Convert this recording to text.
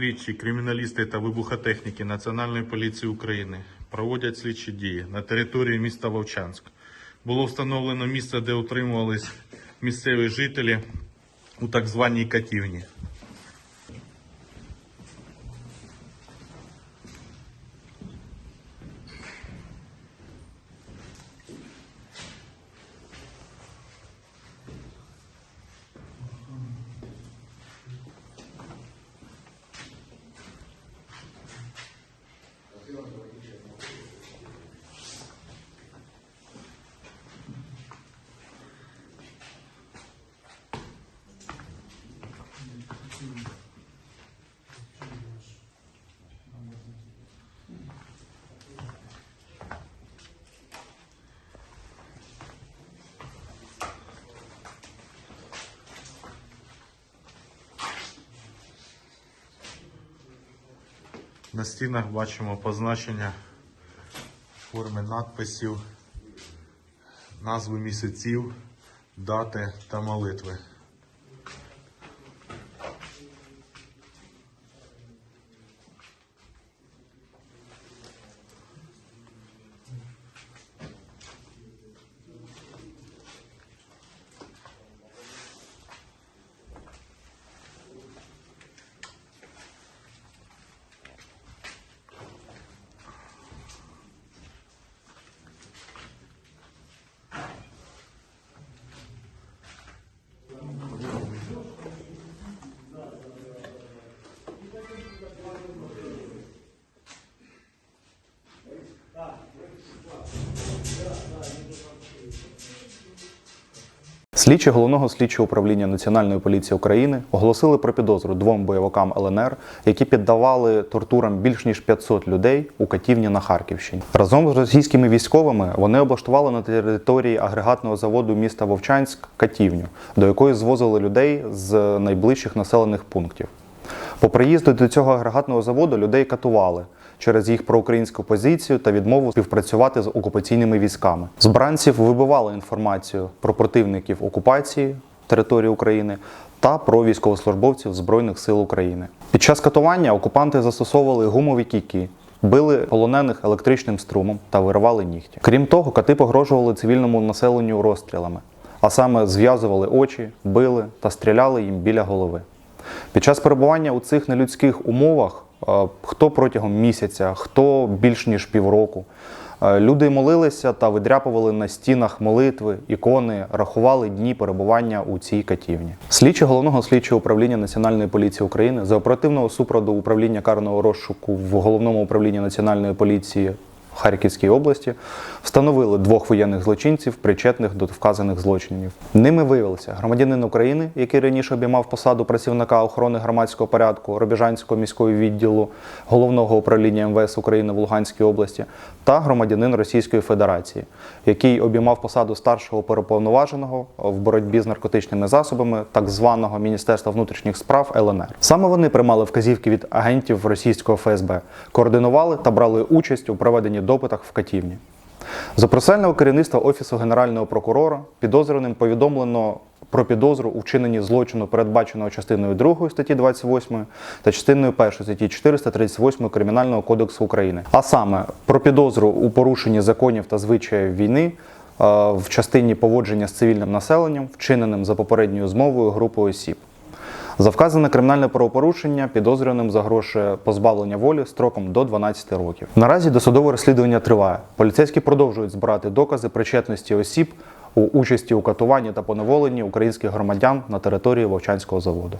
слідчі, криміналісти та вибухотехніки Національної поліції України проводять слідчі дії на території міста Вовчанськ. Було встановлено місце, де утримувались місцеві жителі у так званій катівні. struggling. На стінах бачимо позначення форми надписів, назви місяців, дати та молитви. Слідчі головного слідчого управління Національної поліції України оголосили про підозру двом бойовикам ЛНР, які піддавали тортурам більш ніж 500 людей у катівні на Харківщині. Разом з російськими військовими вони облаштували на території агрегатного заводу міста Вовчанськ катівню, до якої звозили людей з найближчих населених пунктів. По приїзду до цього агрегатного заводу людей катували через їх проукраїнську позицію та відмову співпрацювати з окупаційними військами. З бранців вибивали інформацію про противників окупації території України та про військовослужбовців Збройних сил України. Під час катування окупанти застосовували гумові кійки. Били полонених електричним струмом та виривали нігті. Крім того, кати погрожували цивільному населенню розстрілами, а саме зв'язували очі, били та стріляли їм біля голови. Під час перебування у цих нелюдських умовах, е, хто протягом місяця, хто більш ніж півроку, е, люди молилися та видряпували на стінах молитви, ікони, рахували дні перебування у цій катівні. Слідчі головного слідчого управління Національної поліції України за оперативного супроду управління карного розшуку в головному управлінні Національної поліції Харківській області встановили двох воєнних злочинців, причетних до вказаних злочинів. Ними виявилися громадянин України, який раніше обіймав посаду працівника охорони громадського порядку Робіжанського міського відділу головного управління МВС України в Луганській області, та громадянин Російської Федерації, який обіймав посаду старшого переповноваженого в боротьбі з наркотичними засобами так званого Міністерства внутрішніх справ ЛНР. Саме вони приймали вказівки від агентів російського ФСБ, координували та брали участь у проведенні допитах в Катівні. За процесуального керівництва Офісу Генерального прокурора підозрюваним повідомлено про підозру у вчиненні злочину, передбаченого частиною 2 статті 28 та частиною 1 статті 438 Кримінального кодексу України, а саме про підозру у порушенні законів та звичаїв війни е, в частині поводження з цивільним населенням, вчиненим за попередньою змовою групою осіб. За вказане кримінальне правопорушення підозрюваним загрожує позбавлення волі строком до 12 років. Наразі досудове розслідування триває. Поліцейські продовжують збирати докази причетності осіб у участі у катуванні та поневоленні українських громадян на території Вовчанського заводу.